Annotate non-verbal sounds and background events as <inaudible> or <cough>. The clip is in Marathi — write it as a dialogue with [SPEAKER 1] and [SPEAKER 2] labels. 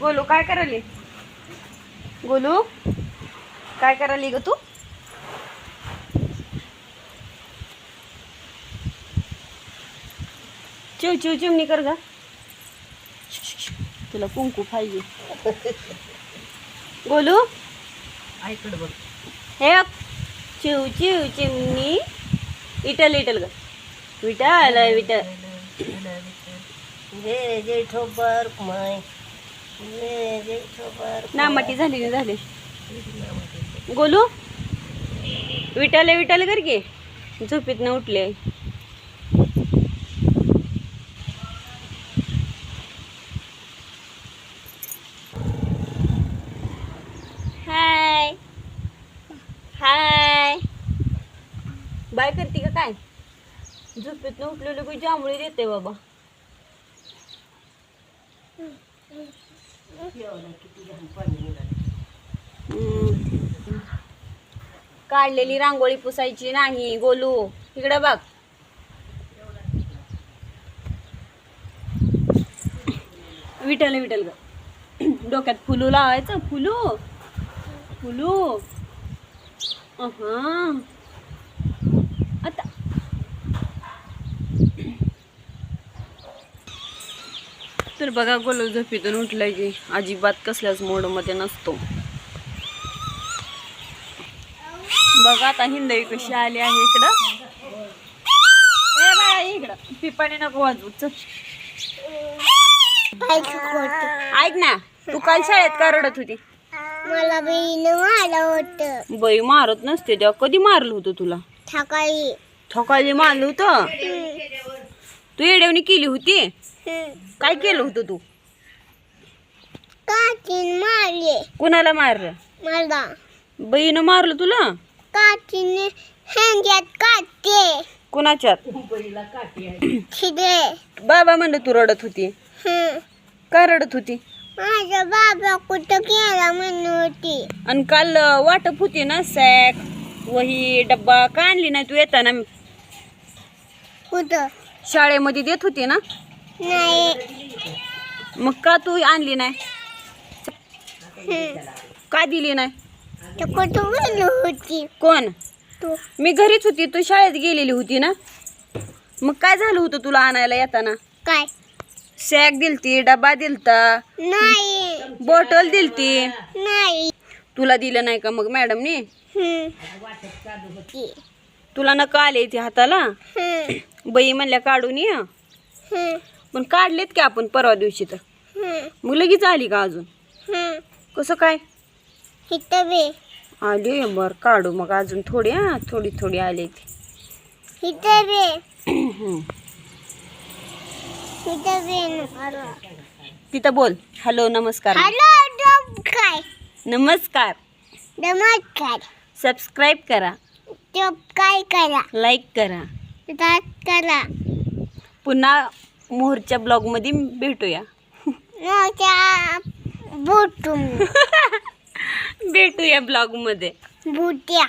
[SPEAKER 1] गोलू काय करायली? गोलू काय करायली ग तू? चिव चिव चिमणी कर ग. तुला कुंकू पाहिजे. गोलू
[SPEAKER 2] ऐकड बघ.
[SPEAKER 1] हे बघ. चिव चिव चिमणी इटल इटल ग. विटल विटल
[SPEAKER 2] जे जे ठोबर माय
[SPEAKER 1] नामाटी झाली नाही झाले. गोलू विटाले विटाले कर गे झोपीत न उठले. हाय. हाय. बाय करते का काय? झोपेत न उठलेलं जांभळी देते बाबा. हम्म. काढलेली रांगोळी पुसायची नाही गोलू. इकडे बघ. विठल विठल ग. डोक्यात फुलू लावायचं फुलू. फुलू. अहा. तर बघा गोलू झोपेतून उठलाय की. अजिबात कसल्याच मोडमध्ये नसतो. बघा आता हिंदवी कशी आली आहे इकडं. ए बाळा इकडं. पिपाने नको वाजवू चल. ऐक ना तू काल शाळेत का रडत होती?
[SPEAKER 3] मला बहीण मारलं होतं.
[SPEAKER 1] बाई मारत नसते तेव्हा कधी मारलं होतं तुला?
[SPEAKER 3] सकाळी
[SPEAKER 1] ठोकाली मारलं होतं? तू येडवणी केली होती? काय केलं होतं तू?
[SPEAKER 3] काठीन मारले.
[SPEAKER 1] कुणाला मारलं?
[SPEAKER 3] मला.
[SPEAKER 1] बाईनं मारलं तुला?
[SPEAKER 3] काठीने हँड्यात काढते
[SPEAKER 1] कुणाच्यात?
[SPEAKER 3] छिदे
[SPEAKER 1] बाबा म्हणलं तू रडत होती. का रडत होती?
[SPEAKER 3] माझा बाबा कुठं गेला म्हणून होती.
[SPEAKER 1] आणि काल अं, वाटप होती ना सॅक वही डब्बा का आणली नाही तू येताना?
[SPEAKER 3] कुठं?
[SPEAKER 1] शाळेमध्ये देत होती ना?
[SPEAKER 3] नाही.
[SPEAKER 1] मग का तू आणली नाही. का दिली नाही?
[SPEAKER 3] होती?
[SPEAKER 1] कोण?
[SPEAKER 3] तू.
[SPEAKER 1] मी घरीच होती तू शाळेत गेलेली होती ना? मग काय झालं होतं तुला आणायला येताना?
[SPEAKER 3] काय?
[SPEAKER 1] सॅक दिलती डबा दिलता?
[SPEAKER 3] नाही.
[SPEAKER 1] बॉटल दिलती?
[SPEAKER 3] नाही.
[SPEAKER 1] तुला दिलं नाही का मग मॅडमनी. तुला नका आले ती हाताला. बाई म्हणल्या काढून ये. पण काढलेत की आपण परवा दिवशी तर. मग लगेच आली का अजून. कसं काय?
[SPEAKER 3] इथं बे.
[SPEAKER 1] आली बर काढू मग अजून थोडी हा थोडी थोडी आली ती.
[SPEAKER 3] इथं बे. इथं बे
[SPEAKER 1] तिथं बोल. हॅलो नमस्कार.
[SPEAKER 3] हॅलो काय
[SPEAKER 1] नमस्कार.
[SPEAKER 3] नमस्कार.
[SPEAKER 1] सबस्क्राईब करा.
[SPEAKER 3] काय करा.
[SPEAKER 1] लाईक करा.
[SPEAKER 3] करा.
[SPEAKER 1] पुन्हा मोहरच्या ब्लॉगमध्ये भेटूया.
[SPEAKER 3] बुटून <laughs>
[SPEAKER 1] भेटूया ब्लॉगमध्ये
[SPEAKER 3] बुट्या